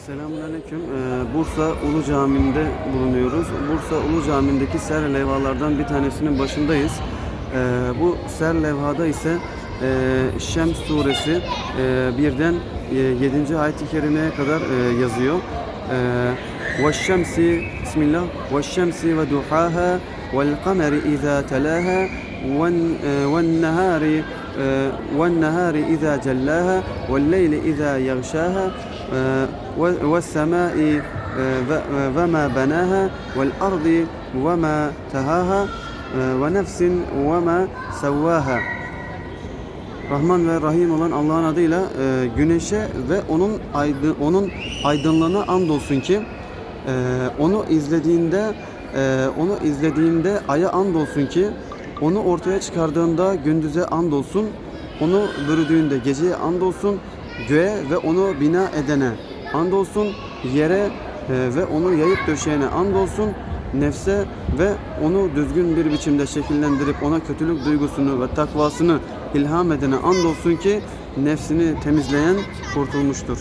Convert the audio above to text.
Selamünaleyküm. Ee, Bursa Ulu Camii'nde bulunuyoruz. Bursa Ulu Camii'ndeki ser levhalardan bir tanesinin başındayız. Ee, bu ser levhada ise e, Şems suresi e, birden e, 7. ayet-i kerimeye kadar e, yazıyor. وَالشَّمْسِ Bismillah. وَالشَّمْسِ وَدُحَاهَا وَالْقَمَرِ إِذَا تَلَاهَا وَالن- e, وَالنَّهَارِ e, وَالنَّهَارِ إِذَا جَلَّاهَا وَاللَّيْلِ إِذَا يَغْشَاهَا e, ve- وَالسَّمَاءِ e, ve- وَمَا بَنَاهَا وَالْأَرْضِ وَمَا تَهَاهَا e, وَنَفْسٍ وَمَا سَوَّاهَا Rahman ve Rahim olan Allah'ın adıyla e, güneşe ve onun aydın, onun aydınlığına andolsun ki e, onu izlediğinde e, onu izlediğinde aya andolsun ki onu ortaya çıkardığında gündüze andolsun onu bürüdüğünde geceye andolsun göğe ve onu bina edene andolsun yere e, ve onu yayıp döşeyene andolsun nefse ve onu düzgün bir biçimde şekillendirip ona kötülük duygusunu ve takvasını ilham edene andolsun ki nefsini temizleyen kurtulmuştur.